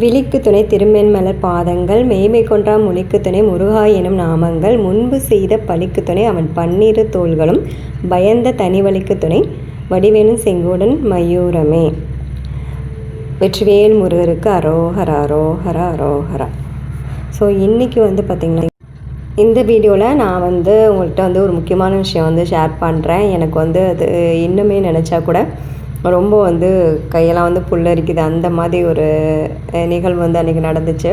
விழிக்கு துணை திருமென்மலர் பாதங்கள் மேய்மை கொன்றா மொழிக்கு துணை முருகா எனும் நாமங்கள் முன்பு செய்த பழிக்கு துணை அவன் பன்னிரு தோள்களும் பயந்த தனிவழிக்கு துணை வடிவேலும் செங்கோடன் மயூரமே. வெற்றிவேல் முருகருக்கு அரோஹரா அரோஹரா அரோஹரா. ஸோ இன்றைக்கி வந்து பார்த்திங்கன்னா இந்த வீடியோவில் நான் வந்து உங்கள்கிட்ட வந்து ஒரு முக்கியமான விஷயம் வந்து ஷேர் பண்ணுறேன் எனக்கு வந்து அது இன்னுமே நினச்சா கூட ரொம்ப வந்து கையெல்லாம் வந்து புல்லரிக்குது. அந்த மாதிரி ஒரு நிகழ்வு வந்து அன்றைக்கி நடந்துச்சு.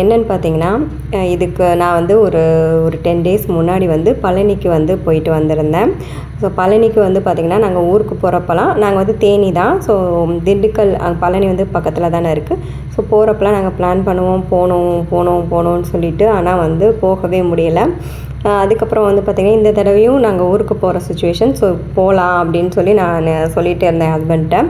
என்னன்னு பார்த்தீங்கன்னா இதுக்கு நான் வந்து ஒரு ஒரு டென் டேஸ் முன்னாடி வந்து பழனிக்கு வந்து போயிட்டு வந்திருந்தேன். ஸோ பழனிக்கு வந்து பார்த்திங்கன்னா நாங்கள் ஊருக்கு போகிறப்பெல்லாம் நாங்கள் வந்து தேனி தான். ஸோ திண்டுக்கல் பழனி வந்து பக்கத்தில் தானே இருக்குது ஸோ போகிறப்பெல்லாம் நாங்கள் பிளான் பண்ணுவோம் போகணும் போகணும் போகணும்னு சொல்லிட்டு ஆனால் வந்து போகவே முடியலை. அதுக்கப்புறம் வந்து பார்த்திங்கன்னா இந்த தடவையும் நாங்கள் ஊருக்கு போகிற சுச்சுவேஷன் ஸோ போகலாம் அப்படின்னு சொல்லி நான் சொல்லிகிட்டே இருந்தேன் ஹஸ்பண்ட்டை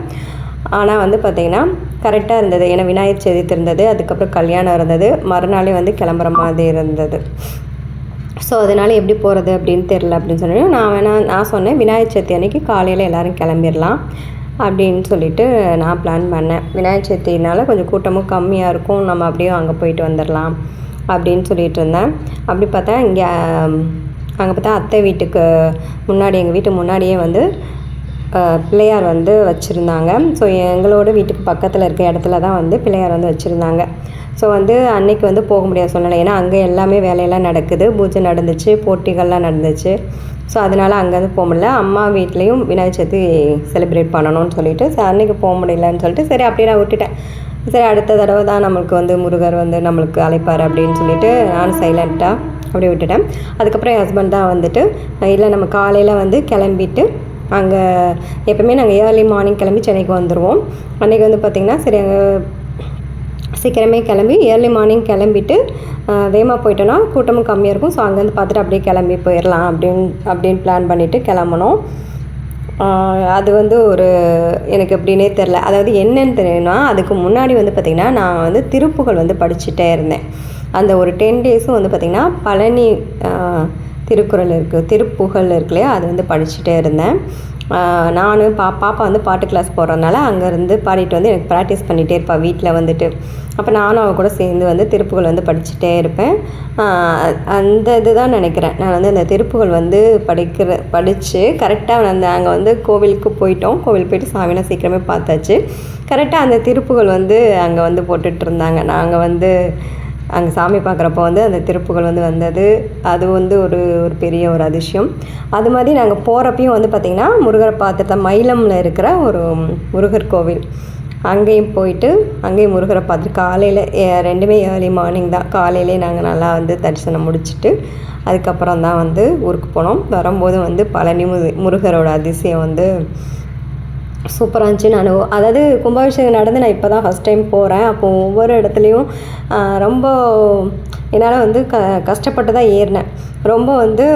ஆனால் வந்து பார்த்திங்கன்னா கரெக்டாக இருந்தது. ஏன்னா விநாயகர் சதுர்த்தி இருந்தது அதுக்கப்புறம் கல்யாணம் இருந்தது. மறுநாளே வந்து கிளம்புற மாதிரி இருந்தது. ஸோ அதனால் எப்படி போகிறது அப்படின்னு தெரில அப்படின்னு சொல்லி நான் வேணால் நான் சொன்னேன் விநாயகர் சதுர்த்தி அன்னைக்கு காலையில் எல்லோரும் கிளம்பிடலாம் அப்படின்னு சொல்லிட்டு நான் பிளான் பண்ணேன். விநாயகர் சதுர்த்தினால கொஞ்சம் கூட்டமும் கம்மியாக இருக்கும். நம்ம அப்படியே அங்கே போயிட்டு வந்துடலாம். அப்படின்னு சொல்லிட்டு இருந்தேன். அப்படி பார்த்தா இங்கே அங்கே பார்த்தா அத்தை வீட்டுக்கு முன்னாடி எங்கள் வீட்டு முன்னாடியே வந்து பிள்ளையார் வந்து வச்சுருந்தாங்க. ஸோ எங்களோட வீட்டுக்கு பக்கத்தில் இருக்க இடத்துல தான் வந்து பிள்ளையார் வந்து வச்சுருந்தாங்க. ஸோ வந்து அன்னைக்கு வந்து போக முடியாத சூழ்நிலை. ஏன்னா அங்கே எல்லாமே வேலையெல்லாம் நடக்குது. பூஜை நடந்துச்சு போட்டிகள்லாம் நடந்துச்சு. ஸோ அதனால் அங்கேருந்து போக முடியல. அம்மா வீட்லேயும் விநாயகர் சதுர்த்தி செலிப்ரேட் பண்ணணும்னு சொல்லிட்டு ஸோ அன்னைக்கு போக முடியலன்னு சொல்லிட்டு சரி அப்படியே நான் விட்டுட்டேன். சரி அடுத்த தடவை தான் நம்மளுக்கு வந்து முருகர் வந்து நம்மளுக்கு அழைப்பார் அப்படின்னு சொல்லிட்டு நான் சைலண்ட்டாக அப்படியே விட்டுட்டேன். அதுக்கப்புறம் என் ஹஸ்பண்ட் தான் வந்துட்டு இல்லை நம்ம காலையில் வந்து கிளம்பிட்டு அங்கே எப்பவுமே நாங்கள் ஏர்லி மார்னிங் கிளம்பி சென்னைக்கு வந்துடுவோம் அன்றைக்கி வந்து பார்த்திங்கன்னா சரி அங்கே சீக்கிரமே கிளம்பி ஏர்லி மார்னிங் கிளம்பிட்டு வேகமாக போயிட்டோன்னா கூட்டமும் கம்மியாக இருக்கும். ஸோ அங்கேருந்து பார்த்துட்டு அப்படியே கிளம்பி போயிடலாம் அப்படின்னு அப்படின்னு பிளான் பண்ணிவிட்டு கிளம்பணும். அது வந்து ஒரு எனக்கு எப்படின்னே தெரில அதாவது என்னன்னு தெரியும்னா அதுக்கு முன்னாடி வந்து பார்த்திங்கன்னா நான் வந்து திருப்புகள் வந்து படிச்சுட்டே இருந்தேன். அந்த ஒரு டென் டேஸும் வந்து பார்த்திங்கன்னா பழனி திருக்குறள் இருக்குது திருப்புகழ் இருக்கு இல்லையா? அது வந்து படிச்சுட்டே இருந்தேன். நான் நானும் பா பாப்பா வந்து பாட்டு கிளாஸ் போகிறதுனால அங்கேருந்து பாடிட்டு வந்து எனக்கு ப்ராக்டிஸ் பண்ணிகிட்டே இருப்பாள் வீட்டில் வந்துட்டு. அப்போ நானும் அவள் கூட சேர்ந்து வந்து திருப்புகள் வந்து படிச்சுட்டே இருப்பேன். அந்த இதுதான் நினைக்கிறேன். நான் வந்து அந்த திருப்புகள் வந்து படிக்கிற படித்து கரெக்டாக அந்த அங்கே வந்து கோவிலுக்கு போயிட்டோம். கோவில் போயிட்டு சாமினா சீக்கிரமே பார்த்தாச்சு. கரெக்டாக அந்த திருப்புகள் வந்து அங்கே வந்து போட்டுட்ருந்தாங்க நாங்கள் வந்து அங்கே சாமி பார்க்குறப்போ வந்து அந்த திருப்புகள் வந்து வந்தது. அது வந்து ஒரு ஒரு பெரிய ஒரு அதிசயம். அது மாதிரி நாங்கள் போகிறப்பையும் வந்து பார்த்திங்கன்னா முருகரை பார்த்துட்டு மயிலமில் இருக்கிற ஒரு முருகர் கோவில். அங்கேயும் போயிட்டு அங்கேயும் முருகரை பார்த்துட்டு காலையில் ரெண்டுமே ஏர்லி மார்னிங் தான். காலையிலே நாங்கள் நல்லா வந்து தரிசனம் முடிச்சுட்டு அதுக்கப்புறம் தான் வந்து ஊருக்கு போனோம். வரும்போது வந்து பழனி முருகரோட அதிசயம் வந்து சூப்பராக இருந்துச்சுன்னு அனுபவம் அதாவது கும்பாபிஷேகம் நடந்து நான் இப்போ தான் ஃபஸ்ட் டைம் போகிறேன் அப்போ ஒவ்வொரு இடத்துலையும் ரொம்ப என்னால் வந்து க கஷ்டப்பட்டு தான் ஏறினேன். ரொம்ப வந்து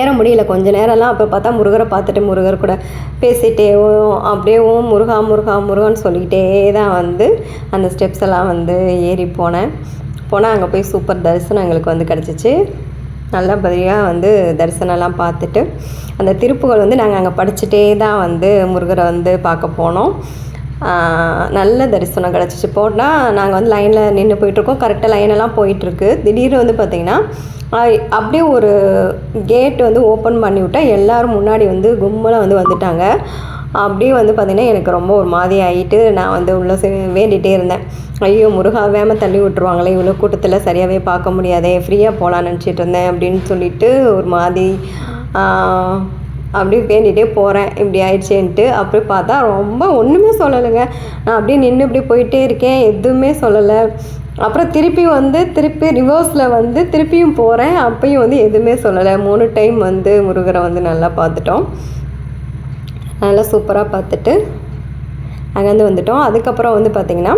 ஏற முடியல. கொஞ்ச நேரம்லாம் அப்போ பார்த்தா முருகரை பார்த்துட்டு முருகர் கூட பேசிட்டேவும் அப்படியேவும் முருகா முருகா முருகன்னு சொல்லிக்கிட்டே தான் வந்து அந்த ஸ்டெப்ஸ் எல்லாம் வந்து ஏறி போனேன். போனால் அங்கே போய் சூப்பர் தரிசனம் எங்களுக்கு வந்து கிடச்சிச்சு. நல்லபடியாக வந்து தரிசனம்லாம் பார்த்துட்டு அந்த திருப்புகள் வந்து நாங்கள் அங்கே படிச்சுட்டே தான் வந்து முருகரை வந்து பார்க்க போனோம். நல்ல தரிசனம் கிடச்சிச்சு. போனால் நாங்கள் வந்து லைனில் நின்று போயிட்டுருக்கோம். கரெக்டாக லைனெல்லாம் போயிட்டுருக்கு. திடீர்னு வந்து பார்த்திங்கன்னா அப்படியே ஒரு கேட் வந்து ஓப்பன் பண்ணிவிட்டா எல்லோரும் முன்னாடி வந்து கும்பலாக வந்து வந்துட்டாங்க. அப்படியே வந்து பார்த்திங்கன்னா எனக்கு ரொம்ப ஒரு மாதிரி ஆகிட்டு நான் வந்து உள்ளே வேண்டிகிட்டே இருந்தேன். ஐயோ முருகா வேம தள்ளி விட்டுருவாங்களே இவ்வளோ கூட்டத்தில் சரியாகவே பார்க்க முடியாதே ஃப்ரீயாக போகலான்னு நினச்சிட்டு இருந்தேன் அப்படின்னு சொல்லிட்டு ஒரு மாதிரி அப்படியே வேண்டிகிட்டே போகிறேன் இப்படி ஆயிடுச்சேன்ட்டு அப்படி பார்த்தா ரொம்ப ஒன்றுமே சொல்லலைங்க. நான் அப்படியே நின்று இப்படி போயிட்டே இருக்கேன் எதுவுமே சொல்லலை. அப்புறம் திருப்பி வந்து திருப்பி ரிவர்ஸில் வந்து திருப்பியும் போகிறேன் அப்பையும் வந்து எதுவுமே சொல்லலை. மூணு டைம் வந்து முருகரை வந்து நல்லா பார்த்துட்டோம். நல்லா சூப்பராக பார்த்துட்டு அங்கேருந்து வந்துட்டோம். அதுக்கப்புறம் வந்து பார்த்திங்கன்னா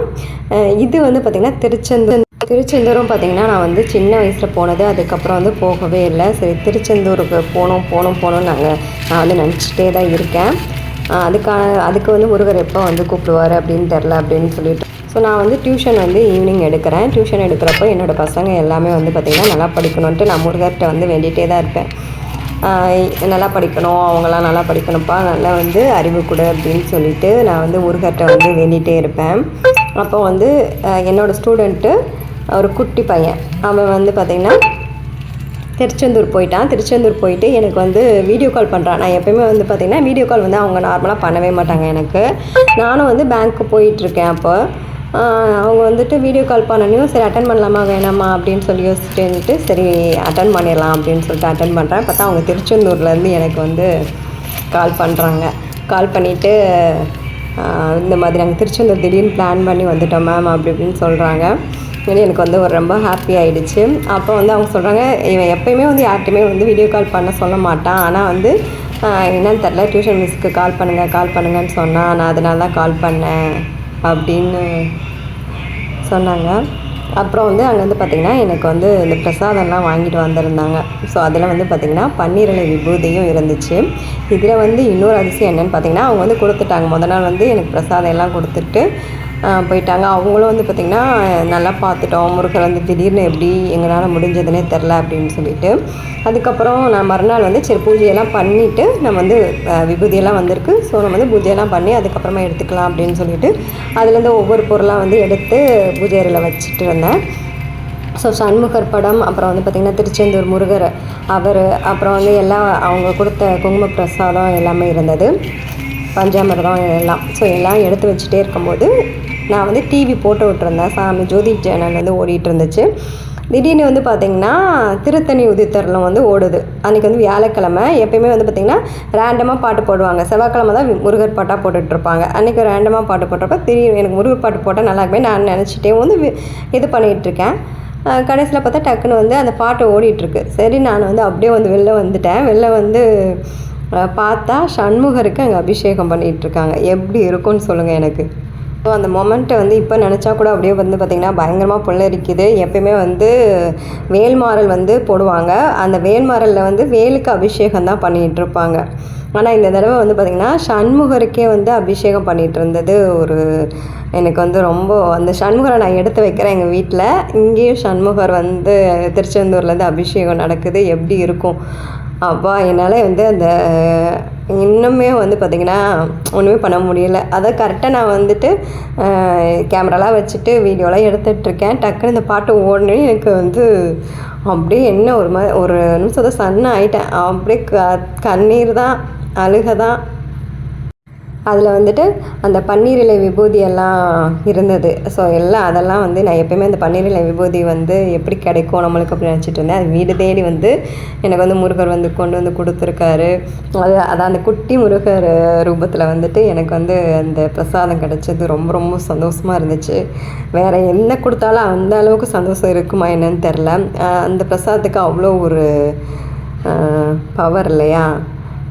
இது வந்து பார்த்திங்கன்னா திருச்செந்தூர் திருச்செந்தூரும் பார்த்திங்கன்னா நான் வந்து சின்ன வயசில் போனது. அதுக்கப்புறம் வந்து போகவே இல்லை. சரி திருச்செந்தூருக்கு போகணும் போகணும் போகணும் நாங்கள் நான் வந்து நினச்சிட்டே தான் இருக்கேன். அதுக்கான அதுக்கு வந்து முருகர் எப்போ வந்து கூப்பிடுவார் அப்படின்னு தெரில அப்படின்னு சொல்லிட்டு. ஸோ நான் வந்து டியூஷன் வந்து ஈவினிங் எடுக்கிறேன். டியூஷன் எடுக்கிறப்போ என்னோடய பசங்க எல்லாமே வந்து பார்த்திங்கன்னா நல்லா படிக்கணுன்ட்டு நான் முருகர்கிட்ட வந்து வேண்டிகிட்டே தான் இருப்பேன். நல்லா படிக்கணும் அவங்களாம் நல்லா படிக்கணும்ப்பா நல்லா வந்து அறிவு கொடு அப்படின்னு சொல்லிட்டு நான் வந்து முருகர்கிட்ட வந்து வேண்டிகிட்டே இருப்பேன். அப்போ வந்து என்னோடய ஸ்டூடெண்ட்டு ஒரு குட்டி பையன். அவன் வந்து பார்த்திங்கன்னா திருச்செந்தூர் போயிட்டான். திருச்செந்தூர் போயிட்டு எனக்கு வந்து வீடியோ கால் பண்ணுறான் நான் எப்பயுமே வந்து பார்த்திங்கன்னா வீடியோ கால் வந்து அவங்க நார்மலாக பண்ணவே மாட்டாங்க எனக்கு. நானும் வந்து பேங்க்கு போயிட்டுருக்கேன் அப்போ. அவங்க வந்துட்டு வீடியோ கால் பண்ணனையும் சரி அட்டன் பண்ணலாமா வேணாமா அப்படின்னு சொல்லி யோசிச்சுட்டு சரி அட்டன் பண்ணிடலாம் அப்படின்னு சொல்லிட்டு அட்டன் பண்ணுறேன் பார்த்தா அவங்க திருச்செந்தூர்லேருந்து எனக்கு வந்து கால் பண்ணுறாங்க கால் பண்ணிவிட்டு இந்த மாதிரி நாங்கள் திருச்செந்தூர் திடீர்னு பிளான் பண்ணி வந்துட்டோம் மேம் அப்படி இப்படின்னு சொல்கிறாங்க இது எனக்கு வந்து ஒரு ரொம்ப ஹாப்பி ஆகிடுச்சு அப்போ வந்து அவங்க சொல்கிறாங்க இவன் எப்பயுமே வந்து யார்கிட்டையுமே வந்து வீடியோ கால் பண்ண சொல்ல மாட்டான். ஆனால் வந்து என்னன்னு தெரில டியூஷன் மிஸ்க்கு கால் பண்ணுங்கள் கால் பண்ணுங்கன்னு சொன்னான். நான் அதனால தான் கால் பண்ணேன். அப்படின்னு சொன்னாங்க. அப்புறம் வந்து அங்கே வந்து பார்த்திங்கன்னா எனக்கு வந்து இந்த பிரசாதம்லாம் வாங்கிட்டு வந்திருந்தாங்க. ஸோ அதில் வந்து பார்த்திங்கன்னா பன்னீரலை விபூதியும் இருந்துச்சு. இதில் வந்து இன்னொரு அதிசயம் என்னென்னு பார்த்திங்கன்னா அவங்க வந்து கொடுத்துட்டாங்க. முத நாள் வந்து எனக்கு பிரசாதம் எல்லாம் கொடுத்துட்டு போயிட்டாங்க. அவங்களும் வந்து பார்த்திங்கன்னா நல்லா பார்த்துட்டோம். முருகர் வந்து திடீர்னு எப்படி எங்களால் முடிஞ்சதுனே தெரில அப்படின்னு சொல்லிட்டு. அதுக்கப்புறம் நான் மறுநாள் வந்து சரி பூஜையெல்லாம் பண்ணிவிட்டு நம்ம வந்து விபூதியெல்லாம் வந்திருக்கு. ஸோ நம்ம வந்து பூஜையெல்லாம் பண்ணி அதுக்கப்புறமா எடுத்துக்கலாம் அப்படின்னு சொல்லிட்டு அதுலேருந்து ஒவ்வொரு பொருளாக வந்து எடுத்து பூஜை அறையில் வச்சுட்டு இருந்தேன். ஸோ சண்முகர் படம் அப்புறம் வந்து பார்த்திங்கன்னா திருச்செந்தூர் முருகர் அவர் அப்புறம் வந்து எல்லாம் அவங்க கொடுத்த குங்கும பிரசாதம் எல்லாமே இருந்தது. பஞ்சாமிர்தம் எல்லாம். ஸோ எல்லாம் எடுத்து வச்சுட்டே இருக்கும்போது நான் வந்து டிவி போட்டு விட்டுருந்தேன். சாமி ஜோதி சேனல் வந்து ஓடிட்டு இருந்துச்சு திடீர்னு வந்து பார்த்திங்கன்னா திருத்தணி உதித்தரலம் வந்து ஓடுது. அன்றைக்கி வந்து வியாழக்கிழமை. எப்பயுமே வந்து பார்த்திங்கன்னா ரேண்டமாக பாட்டு போடுவாங்க. செவ்வாய்க்கிழமை தான் முருகர் பாட்டாக போட்டுட்ருப்பாங்க அன்றைக்கி ரேண்டமாக பாட்டு போட்டப்ப திடீர்னு எனக்கு முருகர் பாட்டு போட்டால் நல்லா இருக்குமே நான் நினச்சிட்டே வந்து வி- இது பண்ணிகிட்ருக்கேன் கடைசியில் பார்த்தா டக்குன்னு வந்து அந்த பாட்டு ஓடிட்டுருக்கு. சரி நான் வந்து அப்படியே வந்து வெளில வந்துட்டேன். வெளில வந்து பார்த்தா சண்முகருக்கு அங்கே அபிஷேகம் பண்ணிகிட்டு இருக்காங்க எப்படி இருக்கும்னு சொல்லுங்கள் எனக்கு. ஸோ அந்த மொமெண்ட்டை வந்து இப்போ நினச்சா கூட அப்படியே வந்து பார்த்திங்கன்னா பயங்கரமாக புல்லரிக்குது. எப்பயுமே வந்து வேல்மாறல் வந்து போடுவாங்க. அந்த வேல்மாறலில் வந்து வேலுக்கு அபிஷேகம் தான் பண்ணிகிட்டு இருப்பாங்க. ஆனால் இந்த தடவை வந்து பார்த்திங்கன்னா சண்முகருக்கே வந்து அபிஷேகம் பண்ணிகிட்டு இருந்தது ஒரு எனக்கு வந்து ரொம்ப அந்த சண்முகரை நான் எடுத்து வைக்கிறேன் எங்கள் வீட்டில் இங்கேயும் சண்முகர் வந்து திருச்செந்தூர்லேருந்து அபிஷேகம் நடக்குது. எப்படி இருக்கும்? அப்பா என்னால் வந்து அந்த இன்னுமே வந்து பார்த்திங்கன்னா ஒன்றுமே பண்ண முடியல. அதை கரெக்டாக நான் வந்துட்டு கேமராலாம் வச்சுட்டு வீடியோலாம் எடுத்துகிட்ருக்கேன் டக்குன்னு இந்த பாட்டு ஓடனே எனக்கு வந்து அப்படியே என்ன ஒரு மாதிரி ஒரு நிமிஷத்தை சன்ன ஆகிட்டேன் அப்படியே க கண்ணீர் தான் அழுக தான். அதில் வந்துட்டு அந்த பன்னீர் இலை விபூதி எல்லாம் இருந்தது. ஸோ எல்லாம் அதெல்லாம் வந்து நான் எப்பயுமே அந்த பன்னீர் இலை விபூதி வந்து எப்படி கிடைக்கும் நம்மளுக்கு அப்படி நினச்சிட்டு இருந்தேன். அது வீடு தேடி வந்து எனக்கு வந்து முருகர் வந்து கொண்டு வந்து கொடுத்துருக்காரு. அது அதான் அந்த குட்டி முருகர் ரூபத்தில் வந்துட்டு எனக்கு வந்து அந்த பிரசாதம் கிடச்சது. ரொம்ப ரொம்ப சந்தோஷமாக இருந்துச்சு. வேறு என்ன கொடுத்தாலும் அந்த அளவுக்கு சந்தோஷம் இருக்குமா என்னன்னு தெரில அந்த பிரசாதத்துக்கு அவ்வளோ ஒரு பவர் இல்லையா?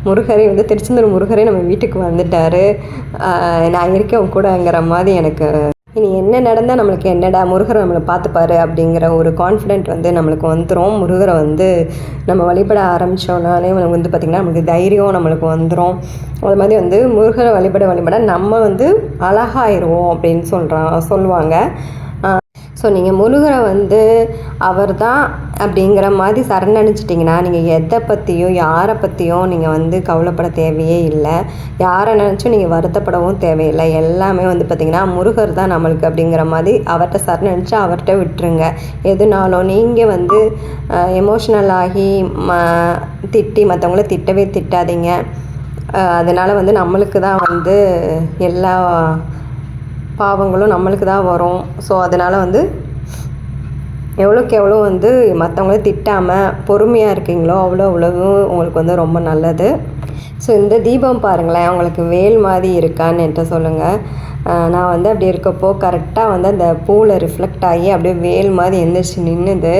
முருகரே வந்து திருச்செந்தூர் முருகரே நம்ம வீட்டுக்கு வந்துட்டார். நான் இருக்கேன் கூடங்கிற மாதிரி எனக்கு இனி என்ன நடந்தால் நம்மளுக்கு என்னடா முருகரை நம்மளை பார்த்துப்பாரு அப்படிங்கிற ஒரு கான்ஃபிடென்ட் வந்து நம்மளுக்கு வந்துடும் முருகரை வந்து நம்ம வழிபட ஆரம்பித்தோன்னாலே நம்மளுக்கு வந்து பார்த்திங்கன்னா நம்மளுக்கு தைரியம் நம்மளுக்கு வந்துடும் அது மாதிரி வந்து முருகரை வழிபட வழிபட நம்ம வந்து அழகாயிருவோம் அப்படின்னு சொல்கிறான் சொல்லுவாங்க. ஸோ நீங்கள் முருகரை வந்து அவர் தான் அப்படிங்கிற மாதிரி சரணடைஞ்சிட்டிங்கன்னா நீங்கள் எதை பற்றியும் யாரை பற்றியும் நீங்கள் வந்து கவலைப்பட தேவையே இல்லை. யாரை நினச்சும் நீங்கள் வருத்தப்படவும் தேவையில்லை. எல்லாமே வந்து பார்த்திங்கன்னா முருகர் தான் நம்மளுக்கு அப்படிங்கிற மாதிரி அவர்கிட்ட சரணடைஞ்சு அவர்கிட்ட விட்டுருங்க. எதுனாலும் நீங்கள் வந்து எமோஷ்னல் ஆகி ம திட்டி மற்றவங்கள திட்டவே திட்டாதீங்க. அதனால் வந்து நம்மளுக்கு தான் வந்து எல்லா பாவங்களும் நம்மளுக்கு தான் வரும். ஸோ அதனால் வந்து எவ்வளோக்கு எவ்வளோ வந்து மற்றவங்கள திட்டாமல் பொறுமையாக இருக்கீங்களோ அவ்வளோ அவ்வளவும் உங்களுக்கு வந்து ரொம்ப நல்லது. ஸோ இந்த தீபம் பாருங்களேன் உங்களுக்கு வேல் மாதிரி இருக்கான்னு என்கிட்ட சொல்லுங்கள் நான் வந்து அப்படி இருக்கப்போ கரெக்டாக வந்து அந்த பூவில் ரிஃப்ளெக்ட் ஆகி அப்படியே வேல் மாதிரி எந்திரிச்சு நின்றுது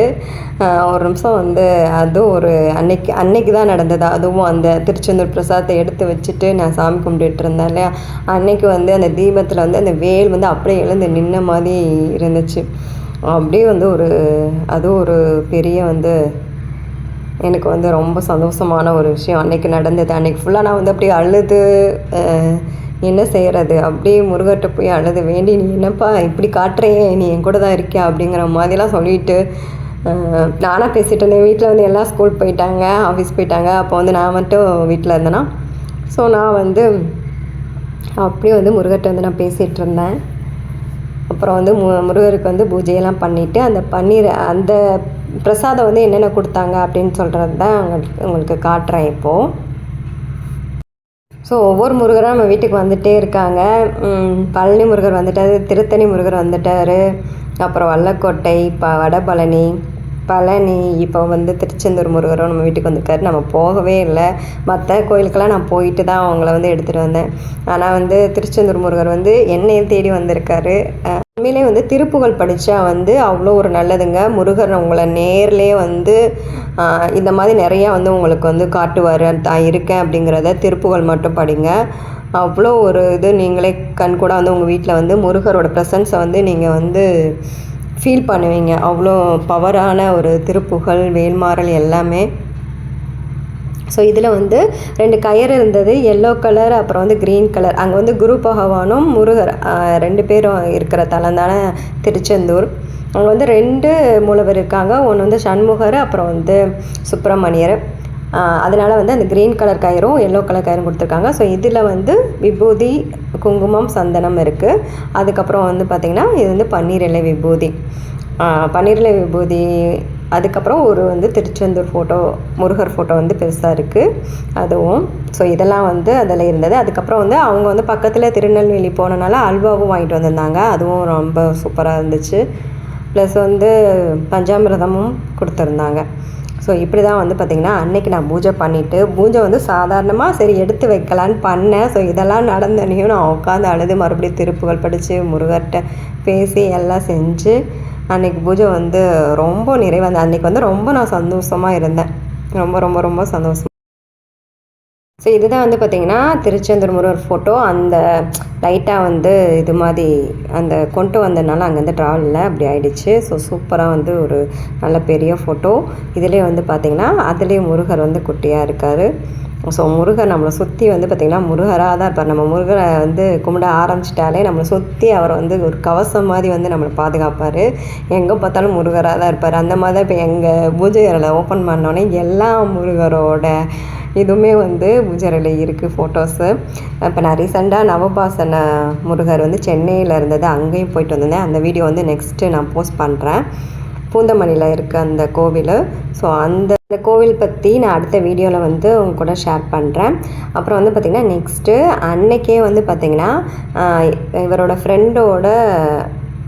ஒரு நிமிஷம் வந்து அதுவும் ஒரு அன்னைக்கு அன்னைக்கு தான் நடந்தது. அதுவும் அந்த திருச்செந்தூர் பிரசாதத்தை எடுத்து வச்சுட்டு நான் சாமி கும்பிட்டுட்டு இருந்தேன் இல்லையா? அன்னைக்கு வந்து அந்த தீபத்தில் வந்து அந்த வேல் வந்து அப்படியே எழுந்து நின்ன மாதிரி இருந்துச்சு. அப்படியே வந்து ஒரு அது ஒரு பெரிய வந்து எனக்கு வந்து ரொம்ப சந்தோஷமான ஒரு விஷயம். அன்றைக்கி நடந்தது. அன்றைக்கி ஃபுல்லாக நான் வந்து அப்படியே அழுது என்ன செய்கிறது அப்படியே முருகர்கிட்ட போய் அழுது வேண்டி நீ என்னப்பா இப்படி காட்டுறையே? நீ என் கூட தான் இருக்கியா? அப்படிங்கிற மாதிரிலாம் சொல்லிட்டு நானாக பேசிகிட்டு இருந்தேன். வீட்டில் வந்து எல்லாம் ஸ்கூல் போயிட்டாங்க ஆஃபீஸ் போயிட்டாங்க. அப்போ வந்து நான் மட்டும் வீட்டில் இருந்தேன்னா ஸோ நான் வந்து அப்படியே வந்து முருகர்கிட்ட வந்து நான் பேசிகிட்டு இருந்தேன். அப்புறம் வந்து மு முருகருக்கு வந்து பூஜையெல்லாம் பண்ணிவிட்டு அந்த பன்னீர் அந்த பிரசாதம் வந்து என்னென்ன கொடுத்தாங்க அப்படின்னு சொல்கிறது தான் உங்களுக்கு உங்களுக்கு காட்டுறேன் இப்போது ஸோ ஒவ்வொரு முருகரும் நம்ம வீட்டுக்கு வந்துகிட்டே இருக்காங்க. பழனி முருகர் வந்துட்டார் திருத்தணி முருகர் வந்துட்டார். அப்புறம் வல்லக்கோட்டை ப வடபழனி பழனி இப்போ வந்து திருச்செந்தூர் முருகரும் நம்ம வீட்டுக்கு வந்திருக்காரு. நம்ம போகவே இல்லை. மற்ற கோயிலுக்கெல்லாம் நான் போயிட்டு தான் அவங்கள வந்து எடுத்துகிட்டு வந்தேன். ஆனால் வந்து திருச்செந்தூர் முருகர் வந்து என்னையை தேடி வந்திருக்காரு. உண்மையிலே வந்து திருப்புகழ் படித்தா வந்து அவ்வளோ ஒரு நல்லதுங்க. முருகர் உங்களை நேர்லேயே வந்து இந்த மாதிரி நிறையா வந்து உங்களுக்கு வந்து காட்டுவார். தான் இருக்கேன் அப்படிங்கிறத திருப்புகழ் மட்டும் படிங்க. அவ்வளோ ஒரு இது நீங்களே கண் கூட வந்து உங்கள் வீட்டில் வந்து முருகரோட ப்ரெசன்ஸை வந்து நீங்கள் வந்து ஃபீல் பண்ணுவீங்க. அவ்வளோ பவரான ஒரு திருப்புகழ் வேல்மாறல் எல்லாமே. ஸோ இதில் வந்து ரெண்டு கயிறு இருந்தது. எல்லோ கலர் அப்புறம் வந்து க்ரீன் கலர் அங்கே வந்து குரு பகவானும் முருகர் ரெண்டு பேரும் இருக்கிற தலம் தானே திருச்செந்தூர். அங்கே வந்து ரெண்டு மூலவர் இருக்காங்க. ஒன்று வந்து சண்முகர் அப்புறம் வந்து சுப்பிரமணியர். அதனால் வந்து அந்த க்ரீன் கலர் கயிறும் எல்லோ கலர் கயிறும் கொடுத்துருக்காங்க. ஸோ இதில் வந்து விபூதி குங்குமம் சந்தனம் இருக்குது அதுக்கப்புறம் வந்து பார்த்திங்கன்னா இது வந்து பன்னீர் இலை விபூதி. பன்னீர் இலை விபூதி அதுக்கப்புறம் ஒரு வந்து திருச்செந்தூர் ஃபோட்டோ முருகர் ஃபோட்டோ வந்து பெருசாக இருக்குது அதுவும் ஸோ இதெல்லாம் வந்து அதில் இருந்தது. அதுக்கப்புறம் வந்து அவங்க வந்து பக்கத்தில் திருநெல்வேலி போனனால அல்வாவும் வாங்கிட்டு வந்திருந்தாங்க. அதுவும் ரொம்ப சூப்பராக இருந்துச்சு. ப்ளஸ் வந்து பஞ்சாமிரதமும் கொடுத்துருந்தாங்க. ஸோ இப்படி தான் வந்து பார்த்திங்கன்னா அன்னைக்கு நான் பூஜை பண்ணிவிட்டு பூஜை வந்து சாதாரணமாக சரி எடுத்து வைக்கலான்னு பண்ணேன். ஸோ இதெல்லாம் நடந்தனையும் நான் உட்காந்து அழுது மறுபடியும் திருப்புகள் படித்து முருகர்கிட்ட பேசி எல்லாம் செஞ்சு அன்றைக்கி பூஜை வந்து ரொம்ப நிறைவாக அன்றைக்கி வந்து ரொம்ப நான் சந்தோஷமாக இருந்தேன். ரொம்ப ரொம்ப ரொம்ப சந்தோஷம் ஸோ இதுதான் வந்து பார்த்திங்கன்னா திருச்செந்தூர் முருகர் ஃபோட்டோ அந்த லைட்டாக வந்து இது மாதிரி அந்த கொண்டு வந்ததுனால அங்கேருந்து ட்ராவலில் அப்படி ஆயிடுச்சு. ஸோ சூப்பராக வந்து ஒரு நல்ல பெரிய ஃபோட்டோ இதுலேயே வந்து பார்த்திங்கன்னா அதுலேயும் முருகர் வந்து குட்டியாக இருக்கார். ஸோ முருகர் நம்மளை சுற்றி வந்து பார்த்திங்கன்னா முருகராக தான் இருப்பார். நம்ம முருகரை வந்து கும்பிட ஆரம்பிச்சிட்டாலே நம்மளை சுற்றி அவர் வந்து ஒரு கவசம் மாதிரி வந்து நம்மளை பாதுகாப்பார். எங்கே பார்த்தாலும் முருகராக தான் இருப்பார். அந்த மாதிரி தான் இப்போ எங்கள் பூஜை அறையில் ஓப்பன் பண்ணோன்னே எல்லா முருகரோட இதுவுமே வந்து பூஜரையில் இருக்குது ஃபோட்டோஸு இப்போ நான் ரீசெண்டாக நவபாசன முருகர் வந்து சென்னையில் இருந்தது அங்கேயும் போயிட்டு வந்திருந்தேன். அந்த வீடியோ வந்து நெக்ஸ்ட்டு நான் போஸ்ட் பண்ணுறேன் பூந்தமல்லியில் இருக்க அந்த கோவில். ஸோ அந்த இந்த கோவில் பற்றி நான் அடுத்த வீடியோவில் வந்து உங்க கூட ஷேர் பண்ணுறேன் அப்புறம் வந்து பார்த்திங்கன்னா நெக்ஸ்ட்டு அன்னைக்கே வந்து பார்த்திங்கன்னா இவரோட ஃப்ரெண்டோட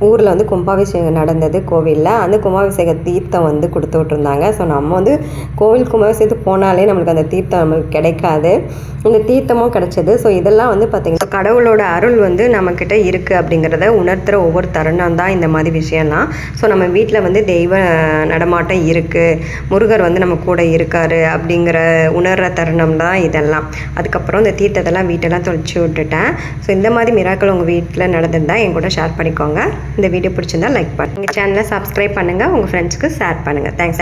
ஊரில் வந்து கும்பாபிஷேகம் நடந்தது கோவிலில். அந்த கும்பாபிஷேக தீர்த்தம் வந்து கொடுத்து விட்ருந்தாங்க ஸோ நம்ம வந்து கோவில் கும்பாபிஷேகத்துக்கு போனாலே நம்மளுக்கு அந்த தீர்த்தம் நம்மளுக்கு கிடைக்காது. இந்த தீர்த்தமும் கிடைச்சது. ஸோ இதெல்லாம் வந்து பார்த்திங்கன்னா கடவுளோட அருள் வந்து நம்மக்கிட்ட இருக்குது அப்படிங்கிறத உணர்த்துகிற ஒவ்வொரு தருணம் தான் இந்த மாதிரி விஷயம்லாம். ஸோ நம்ம வீட்டில் வந்து தெய்வ நடமாட்டம் இருக்குது முருகர் வந்து நம்ம கூட இருக்கார் அப்படிங்கிற உணர்கிற தருணம் தான் இதெல்லாம். அதுக்கப்புறம் இந்த தீர்த்தத்தெல்லாம் வீட்டெல்லாம் தொலைச்சி விட்டுட்டேன். ஸோ இந்த மாதிரி மிராக்கள் உங்கள் வீட்டில் நடந்திருந்தால் என் கூட ஷேர் பண்ணிக்கோங்க. இந்த வீடியோ பிடிச்சிருந்தா லைக் பண்ணுங்கள் எங்கள் சேனலை சப்ஸ்கிரைப் பண்ணுங்கள் உங்கள் ஃப்ரெண்ட்ஸ்க்கு ஷேர் பண்ணுங்கள் தேங்க்ஸ்